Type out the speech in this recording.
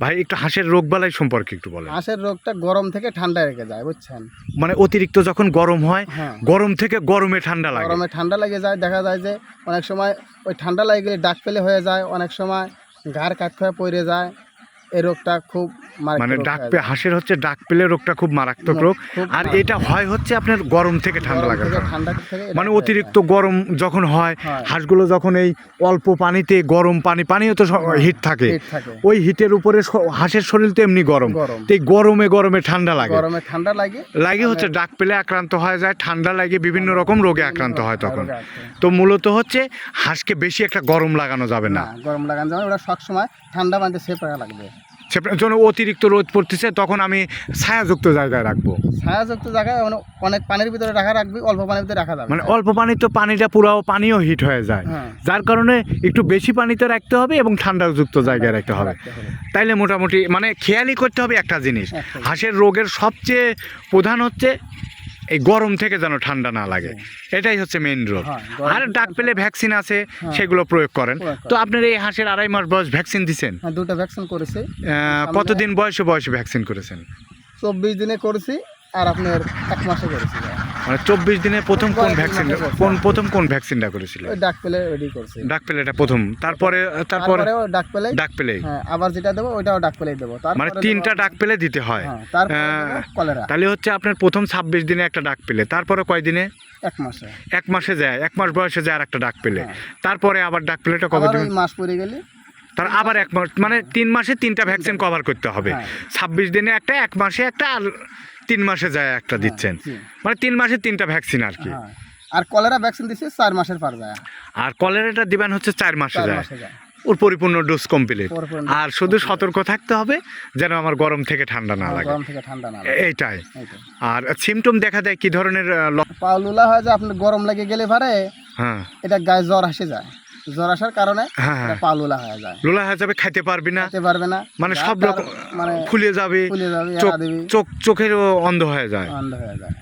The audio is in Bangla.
ভাই একটু হাঁসের রোগ বালাই সম্পর্কে একটু বলেন। হাঁসের রোগটা গরম থেকে ঠান্ডা রেখে যায় বুঝছেন? মানে অতিরিক্ত যখন গরম হয় হ্যাঁ। গরম থেকে গরমে ঠান্ডা লাগে। গরমে ঠান্ডা লাগে যায় দেখা যায় যে অনেক সময় ওই ঠান্ডা লাগে গেলে ডাক পেলে হয়ে যায় অনেক সময় ঘাড় কাঠ হয়ে পড়ে যায় এই রোগটা খুব মানে ডাক পে হাঁসের হচ্ছে ডাক পেলে রোগটা খুব মারাত্মক রোগ। আর এটা হয় হচ্ছে আপনার গরম থেকে ঠান্ডা। ঠান্ডা মানে অতিরিক্ত গরম যখন হয়। হাঁসগুলো যখন এই অল্প পানিতে গরম পানি পানিও তো হিট থাকে। ওই হিটের উপরে হাঁসের শরীর তো এমনি গরম। তো এই গরমে গরমে ঠান্ডা লাগে। গরমে ঠান্ডা লাগে। লাগে হচ্ছে ডাক পেলে আক্রান্ত হয়ে যায় ঠান্ডা লাগে বিভিন্ন রকম রোগে আক্রান্ত হয় তখন। তো মূলত হচ্ছে হাঁসকে বেশি একটা গরম লাগানো যাবে না। গরম লাগানো যাবে ওরা সবসময় ঠান্ডা পানিতে সেপ রাখা লাগবে। যখন অতিরিক্ত রোদ পড়তেছে তখন আমি ছায়াযুক্ত জায়গায় রাখব। ছায়াযুক্ত জায়গায় মানে অনেক পানির ভিতরে রাখা রাখবি অল্প পানির ভিতরে রাখা যাবে। মানে অল্প পানি তো পানিটা পুরো পানিও হিট হয়ে যায়। হ্যাঁ। যার কারণে একটু বেশি পানিতে রাখতে হবে এবং ঠান্ডাযুক্ত জায়গায় রাখতে হবে। তাইলে মোটামুটি মানে খেয়ালই করতে হবে একটা জিনিস। হাঁসের রোগের সবচেয়ে প্রধান হচ্ছে এই গরম থেকে যেন ঠান্ডা না লাগে। এটাই হচ্ছে মেইন রোগ হ্যাঁ, আর ডাক পেলে ভ্যাকসিন আছে হ্যাঁ। সেগুলো প্রয়োগ করেন। তো আপনার এই হাঁসের আড়াই মাস বয়স ভ্যাকসিন দিচ্ছেন হ্যাঁ দুটো ভ্যাকসিন করেছে। কতদিন বয়সে বয়সে ভ্যাকসিন করেছেন? চব্বিশ দিনে করেছি আর আপনার এক মাসে করেছি। মানে চব্বিশ দিনে প্রথম কোন কোন প্রথম কোন ভ্যাকসিনটা করেছিলেন ওই ডাক পেলে রেডি করছি। ডাক পেলে এটা প্রথম। তারপরে তারপরে ডাক পেলে ডাক হ্যাঁ আবার যেটা দেবো ওইটাও ডাক পেলেই দেবো। মানে তিনটা ডাক পেলে দিতে হয়। হ্যাঁ কলেরা তাহলে হচ্ছে আপনার প্রথম ছাব্বিশ দিনে একটা ডাক পেলে তারপরে কয় দিনে? এক মাসে। এক মাসে যায়। এক মাস বয়সে যায় আর একটা ডাক পেলে হ্যাঁ। তারপরে আবার ডাক পেলেটা কবে মাস পরে গেলে? তার আবার এক মাস মানে তিন মাসে তিনটা ভ্যাকসিন কভার করতে হবে। হ্যাঁ। ছাব্বিশ দিনে একটা এক মাসে একটা আর তিন মাসে যায় একটা দিচ্ছেন। মানে তিন মাসে তিনটা ভ্যাকসিন আর কি। হ্যাঁ আর কলেরা ভ্যাকসিন দিছি চার মাসের পার যায়। আর কলেরাটা দিবেন হচ্ছে চার মাসে যায়। ওর পরিপূর্ণ ডোজ কমপ্লিট আর শুধু সতর্ক থাকতে হবে যেন আমার গরম থেকে ঠান্ডা না লাগে। গরম থেকে ঠান্ডা না এইটাই। আর সিমটম দেখা দেয় কি ধরনের আহ, ল- পা লুলা হয় যে আপনার গরম লেগে গেলে পারে হ্যাঁ। এটা গায়ে জ্বর আসে যায়। জ্বর আসার কারণে হ্যাঁ হ্যাঁ। পা লোলা হয়ে যায়। লোলা হয়ে যাবে খাইতে পারবে না। খেতে পারবে না। মানে সব রকম মানে ফুলে যাবে চোখ চোখের অন্ধ হয়ে যায়। অন্ধ হয়ে যায়।